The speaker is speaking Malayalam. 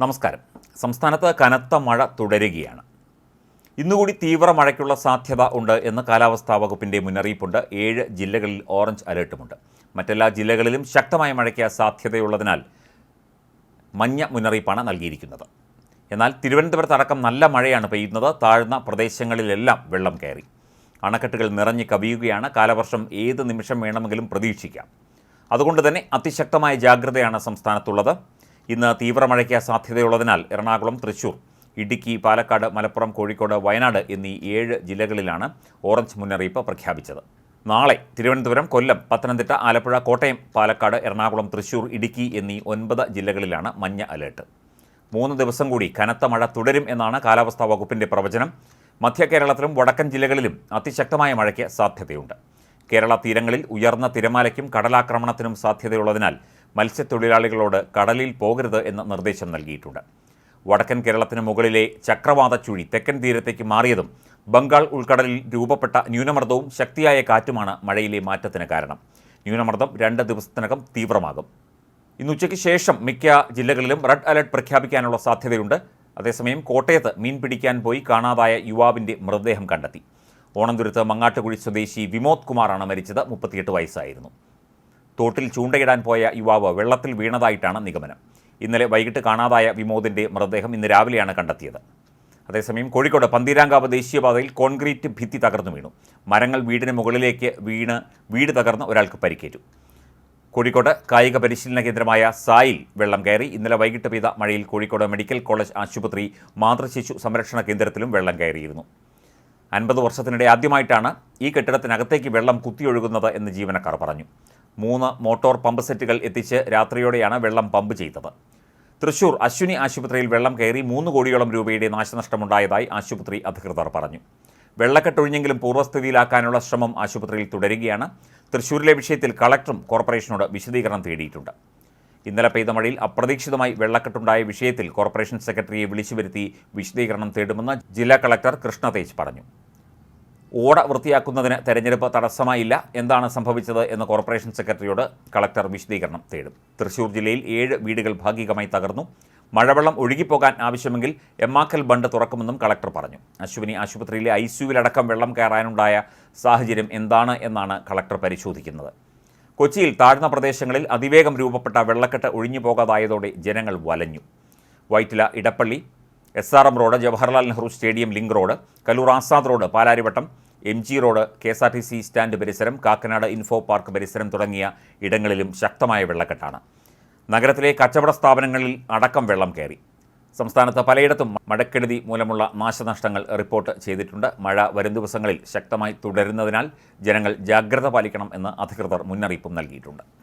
നമസ്കാരം. സംസ്ഥാനത്ത് കനത്ത മഴ തുടരുകയാണ്. ഇന്നുകൂടി തീവ്ര മഴയ്ക്കുള്ള സാധ്യത ഉണ്ട് എന്ന് കാലാവസ്ഥാ വകുപ്പിന്റെ മുന്നറിയിപ്പുണ്ട്. ഏഴ് ജില്ലകളിൽ ഓറഞ്ച് അലേർട്ടുമുണ്ട്. മറ്റെല്ലാ ജില്ലകളിലും ശക്തമായ മഴയ്ക്ക് സാധ്യതയുള്ളതിനാൽ മഞ്ഞ മുന്നറിയിപ്പാണ് നൽകിയിരിക്കുന്നത്. എന്നാൽ തിരുവനന്തപുരത്ത് അടക്കം നല്ല മഴയാണ് പെയ്യുന്നത്. താഴ്ന്ന പ്രദേശങ്ങളിലെല്ലാം വെള്ളം കയറി. അണക്കെട്ടുകൾ നിറഞ്ഞു കവിയുകയാണ്. കാലവർഷം ഏത് നിമിഷം വേണമെങ്കിലും പ്രതീക്ഷിക്കാം. അതുകൊണ്ട് തന്നെ അതിശക്തമായ ജാഗ്രതയാണ് സംസ്ഥാനത്തുള്ളത്. ഇന്ന് തീവ്രമഴയ്ക്ക് സാധ്യതയുള്ളതിനാൽ എറണാകുളം തൃശൂർ ഇടുക്കി പാലക്കാട് മലപ്പുറം കോഴിക്കോട് വയനാട് എന്നീ ഏഴ് ജില്ലകളിലാണ് ഓറഞ്ച് മുന്നറിയിപ്പ് പ്രഖ്യാപിച്ചത്. നാളെ തിരുവനന്തപുരം കൊല്ലം പത്തനംതിട്ട ആലപ്പുഴ കോട്ടയം പാലക്കാട് എറണാകുളം തൃശൂർ ഇടുക്കി എന്നീ ഒൻപത് ജില്ലകളിലാണ് മഞ്ഞ അലേർട്ട്. മൂന്ന് ദിവസം കൂടി കനത്ത മഴ തുടരും എന്നാണ് കാലാവസ്ഥാ വകുപ്പിന്റെ പ്രവചനം. മധ്യ കേരളത്തിലും വടക്കൻ ജില്ലകളിലും അതിശക്തമായ മഴയ്ക്ക് സാധ്യതയുണ്ട്. കേരള തീരങ്ങളിൽ ഉയർന്ന തിരമാലയ്ക്കും കടലാക്രമണത്തിനും സാധ്യതയുള്ളതിനാൽ മത്സ്യത്തൊഴിലാളികളോട് കടലിൽ പോകരുത് എന്ന നിർദ്ദേശം നൽകിയിട്ടുണ്ട്. വടക്കൻ കേരളത്തിന് മുകളിലെ ചക്രവാത ചുഴി തെക്കൻ തീരത്തേക്ക് മാറിയതും ബംഗാൾ ഉൾക്കടലിൽ രൂപപ്പെട്ട ന്യൂനമർദ്ദവും ശക്തിയായ കാറ്റുമാണ് മഴയിലെ മാറ്റത്തിന് കാരണം. ന്യൂനമർദ്ദം രണ്ട് ദിവസത്തിനകം തീവ്രമാകും. ഇന്ന് ഉച്ചയ്ക്ക് ശേഷം മിക്ക ജില്ലകളിലും റെഡ് അലർട്ട് പ്രഖ്യാപിക്കാനുള്ള സാധ്യതയുണ്ട്. അതേസമയം കോട്ടയത്ത് മീൻ പിടിക്കാൻ പോയി കാണാതായ യുവാവിന്റെ മൃതദേഹം കണ്ടെത്തി. ഓണന്തുരുത്ത് മങ്ങാട്ടുകുഴി സ്വദേശി വിമോദ് കുമാറാണ് മരിച്ചത്. മുപ്പത്തിയെട്ട് വയസ്സായിരുന്നു. തോട്ടിൽ ചൂണ്ടയിടാൻ പോയ യുവാവ് വെള്ളത്തിൽ വീണതായിട്ടാണ് നിഗമനം. ഇന്നലെ വൈകിട്ട് കാണാതായ വിമോദിന്റെ മൃതദേഹം ഇന്ന് രാവിലെയാണ് കണ്ടെത്തിയത്. അതേസമയം കോഴിക്കോട് പന്തീരാങ്കാവ് ദേശീയപാതയിൽ കോൺക്രീറ്റ് ഭിത്തി തകർന്നു വീണു. മരങ്ങൾ വീടിന് മുകളിലേക്ക് വീണ് വീട് തകർന്ന് ഒരാൾക്ക് പരിക്കേറ്റു. കോഴിക്കോട് കായിക പരിശീലന കേന്ദ്രമായ സായിൽ വെള്ളം കയറി ഇന്നലെ വൈകിട്ട് പെയ്ത മഴയിൽ കോഴിക്കോട് മെഡിക്കൽ കോളേജ് ആശുപത്രി മാതൃശിശു സംരക്ഷണ കേന്ദ്രത്തിലും വെള്ളം കയറിയിരുന്നു. അൻപത് വർഷത്തിനിടെ ആദ്യമായിട്ടാണ് ഈ കെട്ടിടത്തിനകത്തേക്ക് വെള്ളം കുത്തിയൊഴുകുന്നത് എന്ന് ജീവനക്കാർ പറഞ്ഞു. മൂന്ന് മോട്ടോർ പമ്പ് സെറ്റുകൾ എത്തിച്ച് രാത്രിയോടെയാണ് വെള്ളം പമ്പ് ചെയ്തത്. തൃശൂർ അശ്വിനി ആശുപത്രിയിൽ വെള്ളം കയറി മൂന്ന് കോടിയോളം രൂപയുടെ നാശനഷ്ടമുണ്ടായതായി ആശുപത്രി അധികൃതർ പറഞ്ഞു. വെള്ളക്കെട്ടൊഴിഞ്ഞെങ്കിലും പൂർവസ്ഥിതിയിലാക്കാനുള്ള ശ്രമം ആശുപത്രിയിൽ തുടരുകയാണ്. തൃശൂരിലെ വിഷയത്തിൽ കളക്ടറും കോർപ്പറേഷനോട് വിശദീകരണം തേടിയിട്ടുണ്ട്. ഇന്നലെ പെയ്ത മഴയിൽ അപ്രതീക്ഷിതമായി വെള്ളക്കെട്ടുണ്ടായ വിഷയത്തിൽ കോർപ്പറേഷൻ സെക്രട്ടറിയെ വിളിച്ചു വരുത്തി വിശദീകരണം തേടുമെന്ന് ജില്ലാ കളക്ടർ കൃഷ്ണതേജ് പറഞ്ഞു. ഓട വൃത്തിയാക്കുന്നതിന് തെരഞ്ഞെടുപ്പ് തടസ്സമായില്ല. എന്താണ് സംഭവിച്ചത് എന്ന് കോർപ്പറേഷൻ സെക്രട്ടറിയോട് കളക്ടർ വിശദീകരണം തേടും. തൃശൂർ ജില്ലയിൽ ഏഴ് വീടുകൾ ഭാഗികമായി തകർന്നു. മഴവെള്ളം ഒഴുകിപ്പോകാൻ ആവശ്യമെങ്കിൽ എമ്മാക്കൽ ബണ്ട് തുറക്കുമെന്നും കളക്ടർ പറഞ്ഞു. അശ്വിനി ആശുപത്രിയിലെ ഐ സിയുവിലടക്കം വെള്ളം കയറാനുണ്ടായ സാഹചര്യം എന്താണ് എന്നാണ് കളക്ടർ പരിശോധിക്കുന്നത്. കൊച്ചിയിൽ താഴ്ന്ന പ്രദേശങ്ങളിൽ അതിവേഗം രൂപപ്പെട്ട വെള്ളക്കെട്ട് ഒഴിഞ്ഞു പോകാതായതോടെ ജനങ്ങൾ വലഞ്ഞു. Vyttila Edappally S R M road Jawaharlal Nehru stadium link road Kaloor Azad road Palarivattom M G road K S R T C stand പരിസരം കാക്കനാട് ഇൻഫോ പാർക്ക് പരിസരം തുടങ്ങിയ ഇടങ്ങളിലും ശക്തമായ വെള്ളക്കെട്ടാണ്. നഗരത്തിലെ കച്ചവട സ്ഥാപനങ്ങളിൽ അടക്കം വെള്ളം കയറി. സംസ്ഥാനത്ത് പലയിടത്തും മഴക്കെടുതി മൂലമുള്ള നാശനഷ്ടങ്ങൾ റിപ്പോർട്ട് ചെയ്തിട്ടുണ്ട്. മഴ വരും ദിവസങ്ങളിൽ ശക്തമായി തുടരുന്നതിനാൽ ജനങ്ങൾ ജാഗ്രത പാലിക്കണം എന്ന് അധികൃതർ മുന്നറിയിപ്പും നൽകിയിട്ടുണ്ട്.